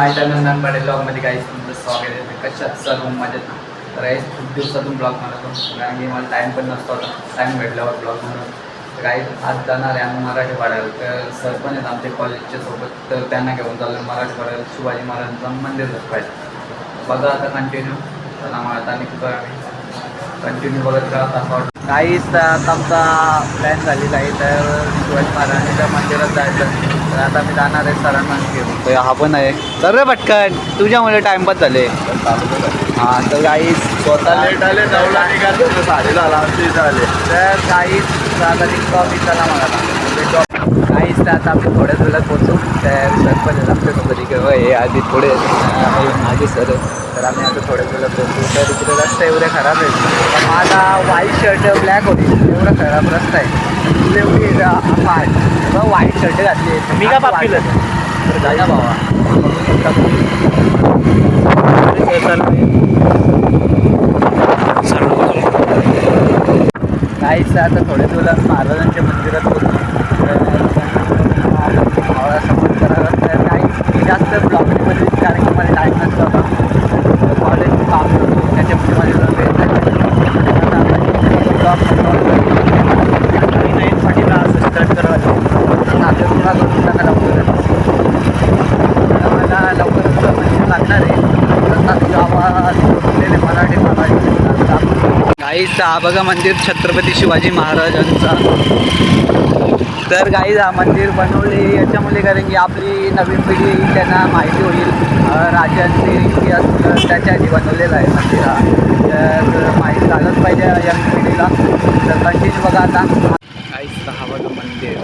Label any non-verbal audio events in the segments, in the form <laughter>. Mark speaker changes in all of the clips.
Speaker 1: माझ्या टू माय ब्लॉगमध्ये काही तुमचं स्वागत आहे. कशात सर्व मजेत ना तर काही खूप दिवसातून ब्लॉग मला कारण की मला टाईम पण नसतो टाईम भेटल्यावर ब्लॉग म्हणून तर काही आज जाणार आहे आम्ही मराठी पाडायला तर सर पण आहेत आमच्या कॉलेजच्या सोबत. तर त्यांना घेऊन चाललो मराठी पाडायला शिवाजी महाराजांचं मंदिर पाहिजे बघा आता कंटिन्यू चला मग आता निघतो आम्ही कंटिन्यू बघत राहत असं काहीच आता आमचा प्लॅन झालेला आहे तर शिवाजी महाराजांच्या मंदिरात जायचं. तर आता मी जाणार आहे सरांना घेऊन. हा पण आहे. तर रे पटकन तुझ्यामुळे टाइमपास झाले. हां तर काही स्वतः
Speaker 2: लेट आले नऊला निघाले साडे दहाला आमच्या इथं आले
Speaker 1: तर काहीच आता निघतो आम्ही चला मला आता काहीच तर आता आम्ही थोड्याच वेळात पोहोचू तर सरपंच आहेत आमच्यासोबत इकडे होय, हे आधी थोडे माझे सर तर आम्ही आता थोड्याच वेळात पोहोचू. तर इकडे रस्ता एवढे खराब आहे. तर माझा व्हाईट शर्ट ब्लॅक होती. एवढा खराब रस्ता आहे. तुला एवढी व्हाईट शर्ट घातली.
Speaker 2: मी का पाप केलं?
Speaker 1: तर जाऊया भावा. काहीच आता थोड्याच वेळात महाराजांच्या मंदिरात होतो सपोर्ट करायला तर काही जास्त ब्लॉगमध्ये कारण की मला टाईम नसतो आता कॉलेज काम करतो त्याच्यामुळे माझ्या मला लवकरच मंदिर लागणार आहे. मराठी मराठी गाईचा हा बघा मंदिर छत्रपती शिवाजी महाराजांचा. तर गाईज हा मंदिर बनवले याच्यामुळे कारण की आपली नवीन पिढी त्यांना माहिती होईल. राजांचे इतिहास त्याच्या आधी बनवलेला आहे मंदिर हा. तर माहिती झालंच पाहिजे यंग पिढीला. तर कंटिन्यू बघा आता गाईचा हा बघा मंदिर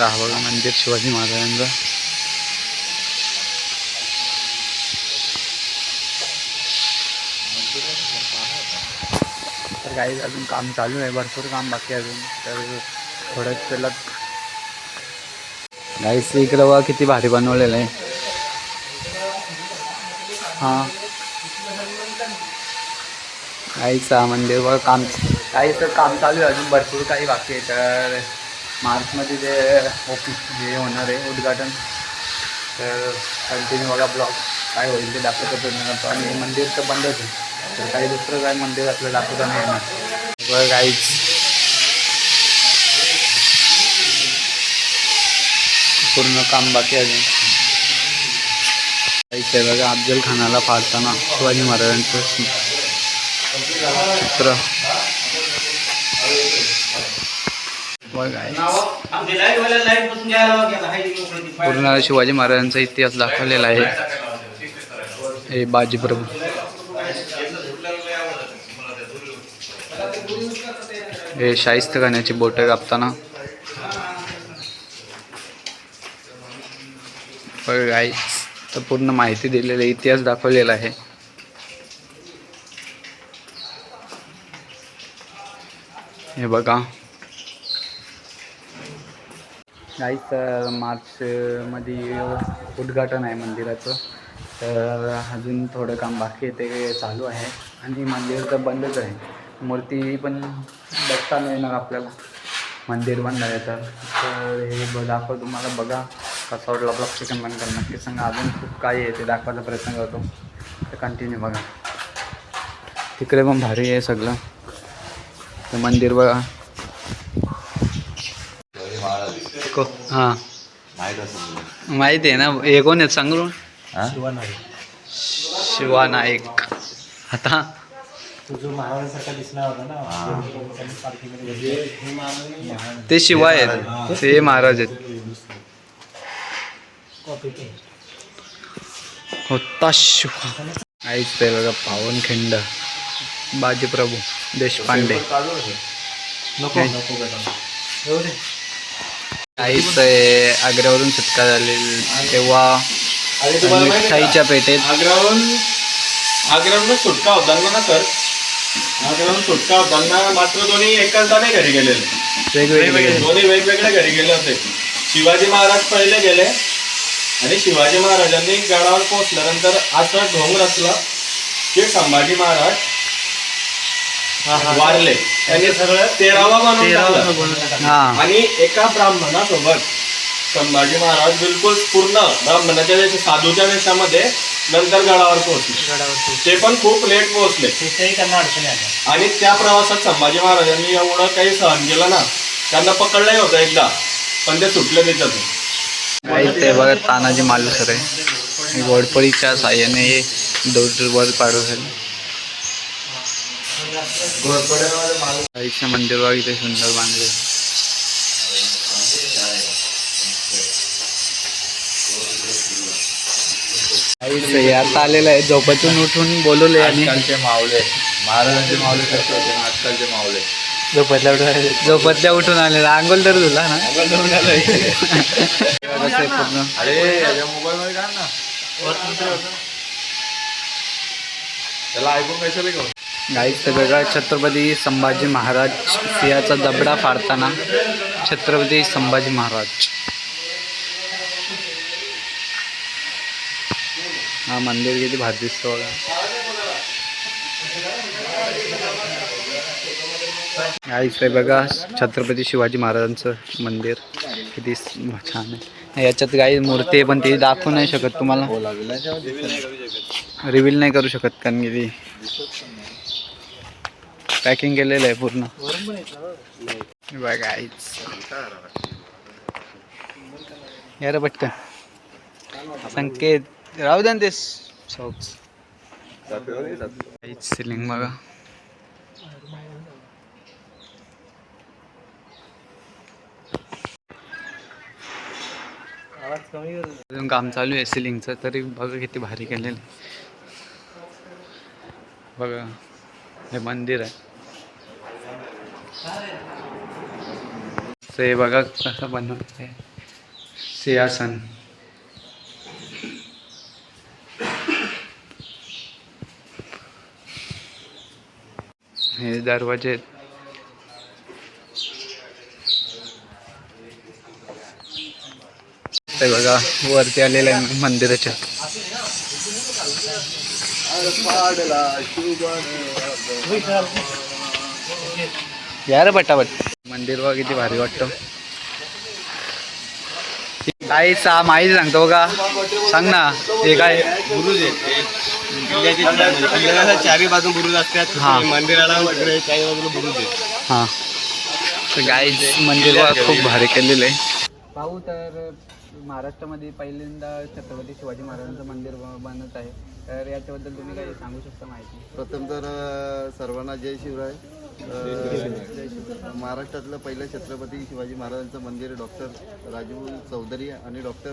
Speaker 1: गाईचा हा बघा मंदिर शिवाजी महाराजांचं. तर काही अजून काम चालू आहे भरपूर काम बाकी अजून. तर थोड्याच त्याला गाईच इकडं बघा किती भारी बनवलेलं आहे. हां. गाईचा मंदिर बघा काम काहीच काम चालू आहे अजून भरपूर काही बाकी आहे. तर मार्चमध्ये जे ऑफिस जे होणार आहे उद्घाटन. तर कंटिन्यू बघा ब्लॉग काय होईल ते दाखवतो पूर्ण आणि मंदिर तर बंदच आहे. तर काही दुसरं काय मंदिर आपलं दाखवता नाही येणार. बघा काहीच पूर्ण काम बाकी अजून. काहीच आहे बघा अफजल खानाला फाडताना शिवाजी महाराजांचं चित्र. पूर्ण शिवाजी महाराजांचा इतिहास दाखवलेला आहे. हे बाजीप्रभू हे शाहिस्त खाण्याची बोटं कापताना तर पूर्ण माहिती दिलेली इतिहास दाखवलेला आहे. हे बघा. नाही तर मार्चमध्ये उद्घाटन आहे मंदिराचं. तर अजून थोडं काम बाकी आहे ते चालू आहे. आणि मंदिर तर बंदच आहे. मूर्ती पण बघता मिळणार आपल्याला. मंदिर बंद आहे तर. हे दाखव तुम्हाला बघा कसा वाटला ब्लॉग चिकन बंद करा नक्की सांगा. अजून खूप काही आहे ते दाखवायचा प्रयत्न करतो. तर कंटिन्यू बघा. तिकडे पण भारी आहे सगळं. ते मंदिर बघा. को हां। माहिती आहे ना हे कोण आहेत सांगू? शिवा नाईक. आता? ते शिवा आहेत. ते महाराज आहेत. होता शिवा. ऐकते बघा पावनखिंड. बाजीप्रभू देशपांडे. आहे आग्र्यावरून सुटका झालेली तेव्हा मिठाईच्या पेठेत
Speaker 2: आग्र्याहून आग्र्याहून सुटका होताना ना सर? आग्र्याहून सुटका होताना मात्र दोन्ही एकाच दाणे घरी गेलेले.
Speaker 1: वेगवेगळे.
Speaker 2: दोन्ही वेगवेगळे घरी गेले होते. शिवाजी महाराज पहिले गेले. आणि शिवाजी महाराजांनी गडावर पोहोचल्यानंतर असं ढोंग रचला. की संभाजी महाराज वारले. त्यांनी सगळं तेरावा बनवून टाकलं.
Speaker 1: हा.
Speaker 2: आणि एका ब्राह्मणासोबत संभाजी महाराज बिलकुल पूर्ण ब्राह्मणाच्या वेश साधूच्या वेशामध्ये नंतर गडावर पोहोचले. ते पण खूप लेट पोहोचले.
Speaker 3: त्यांना अडचणी आल्या.
Speaker 2: आणि त्या प्रवासात संभाजी महाराजांनी एवढं काही सहन केलं ना त्यांना पकडलंही होतं एकदा पण ते सुटले त्याच्यातून.
Speaker 1: काही ते बघा तानाजी मालुसर. आहे घोडपळीच्या साह्याने हे दौड वर पाडवलं आईचं मंदिर बघा इथे सुंदर बांधले. आता आलेलं आहे झोपेतून उठून बोलवले आणि
Speaker 2: आजकालचे मावळे महाराजांचे मावळे कसे होते ना आजकालचे मावळे
Speaker 1: झोपतल्या उठून झोपतल्या उठून आलेला. आंघोल तर तुला ना? पूर्ण <laughs>
Speaker 2: अरे मोबाईल मध्ये काय ना. त्याला ऐकून कशाला
Speaker 1: गाईच ते बघा छत्रपती संभाजी महाराज सिंहाचा जबडा फाडताना छत्रपती संभाजी महाराज. हा मंदिर किती भारी दिसतो बघा गाईच बघा छत्रपती शिवाजी महाराजांचं मंदिर. किती छान आहे. याच्यात काही मूर्ती आहे पण ती दाखवू नाही शकत तुम्हाला. रिव्हील नाही करू शकत कारण की ती पॅकिंग केलेलं आहे पूर्ण. बघा आईच यार पटकन. संकेत. राहू द्या ना ते सॉक्स आईच सिलिंग बघा. अजून काम चालू आहे सिलिंगचं तरी बघा किती भारी केलेलं आहे. बघा हे मंदिर आहे. ते बघा कसं बनवत आहे सिंहासन हे दरवाजे. ते बघा वरती आलेलं आहे मंदिराच्या या रे पटापट. मंदिर बघा किती भारी वाटतं. काही सा माहिती सांगतो बघा. सांग ना हे काय?
Speaker 2: बुरुज आहेत चारी बाजू बुरुज असतात
Speaker 1: हा.
Speaker 2: मंदिराला वगैरे काही बाजूला बुरुज
Speaker 1: हां गाईज मंदिर बघा खूप भारी केलेलं आहे. पाहू तर महाराष्ट्रामध्ये पहिल्यांदा छत्रपती शिवाजी महाराजांचं मंदिर ब- बनत आहे. तर याच्याबद्दल तुम्ही काही सांगू शकता माहिती?
Speaker 4: प्रथम तर अ, सर्वांना जय शिवराय. महाराष्ट्रातलं पहिलं छत्रपती शिवाजी महाराजांचं मंदिर डॉक्टर राजू चौधरी आणि डॉक्टर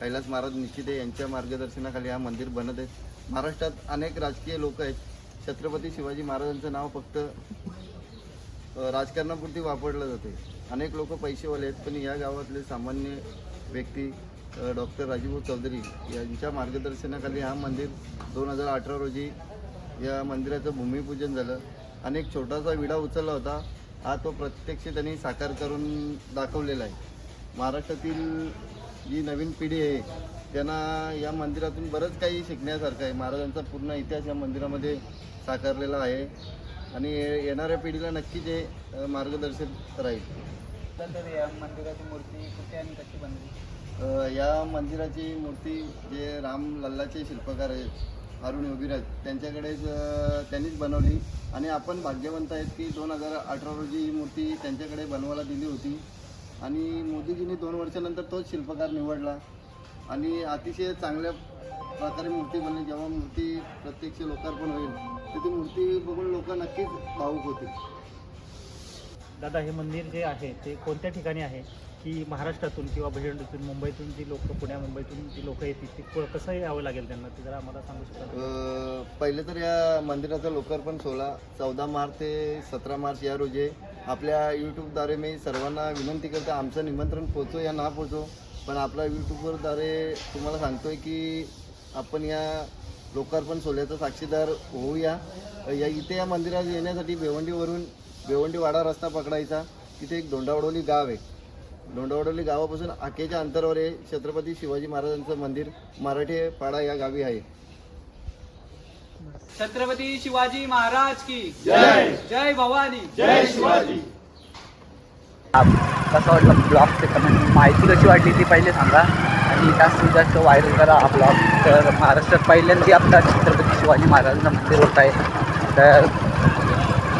Speaker 4: कैलास महाराज निश्चिते यांच्या मार्गदर्शनाखाली हा मंदिर बनत आहे. महाराष्ट्रात अनेक राजकीय लोक आहेत. छत्रपती शिवाजी महाराजांचं नाव फक्त राजकारणापुरती वापरलं जाते. अनेक लोक पैसेवाले आहेत पण या गावातले सामान्य व्यक्ती डॉक्टर राजीभाऊ चौधरी यांच्या मार्गदर्शनाखाली हा मंदिर दोन हजार अठरा रोजी या मंदिराचं भूमिपूजन झालं. अनेक छोटासा विडा उचलला होता. हा तो प्रत्यक्ष त्यांनी साकार करून दाखवलेला आहे. महाराष्ट्रातील जी नवीन पिढी आहे त्यांना या मंदिरातून बरंच काही शिकण्यासारखं आहे. महाराजांचा पूर्ण इतिहास या मंदिरामध्ये साकारलेला आहे. आणि येणाऱ्या पिढीला नक्कीच हे अ, मार्गदर्शन राहील.
Speaker 1: तर या मंदिराची मूर्ती कुठे आणि कशी बनली?
Speaker 4: या मंदिराची मूर्ती जे राम लल्लाचे शिल्पकार आहेत अरुण योगीराज त्यांच्याकडेच त्यांनीच बनवली. आणि आपण भाग्यवंत आहेत की दोन हजार अठरा रोजी ही मूर्ती त्यांच्याकडे बनवायला दिली होती. आणि मोदीजींनी दोन वर्षानंतर तोच शिल्पकार निवडला. आणि अतिशय चांगल्या प्रकारे मूर्ती बनली. जेव्हा मूर्ती प्रत्यक्ष लोकार्पण होईल तर ती मूर्ती बघून लोक नक्कीच भावूक होतील.
Speaker 3: दादा हे मंदिर जे आहे ते कोणत्या ठिकाणी आहे? की महाराष्ट्रातून किंवा भैरवणीतून मुंबईतून जी लोक पुण्या मुंबईतून जी लोक येतील ती कसं यावं लागेल त्यांना? ते जरा आम्हाला सांगू शकता
Speaker 4: पहिले तर या मंदिराचा लोकार्पण सोहळा चौदा मार्च ते सतरा मार्च या रोजी आहे. आपल्या यूट्यूबद्वारे मी सर्वांना विनंती करतो आमचं निमंत्रण पोचो या ना पोचो. पण आपल्या यूट्यूबवरद्वारे तुम्हाला सांगतोय की आपण या लोकार्पण सोहळ्याचा साक्षीदार होऊया. या इथे या मंदिरात येण्यासाठी भिवंडीवरून भिवंडीवाडा रस्ता पकडायचा. तिथे एक धोंडावडोली गाव आहे. दोंडावडोली गावापासून आकेच्या अंतरावर हे छत्रपती शिवाजी महाराजांचं मंदिर मराठी पाडा या गावी आहे.
Speaker 5: छत्रपती शिवाजी महाराज की जय. जय भवानी. जय शिवाजी.
Speaker 1: कसं वाटलं ब्लॉगचे कमेंट माहिती कशी वाटली ती पहिले सांगा. आणि जास्तीत जास्त व्हायरल करा हा ब्लॉग तर महाराष्ट्रात पहिल्यांदा आपला छत्रपती शिवाजी महाराजांचं मंदिर होत आहे. तर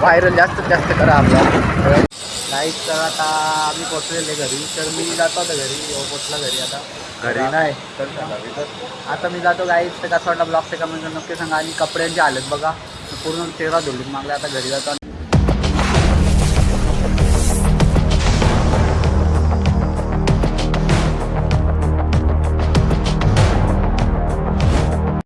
Speaker 1: व्हायरल जास्तीत जास्त करा हा ब्लॉग नाही तर आता आम्ही पोचलेले घरी तर मी जातो आता घरी हो, पोचला घरी आता. घरी नाही? तर आता मी जातो गाईच तर कसं वाटलं ब्लॉगचे कमेंट नक्की सांगा. आणि कपड्यांची हालत बघा. पूर्ण चेहरा धुलून मागला आता घरी जातो आणि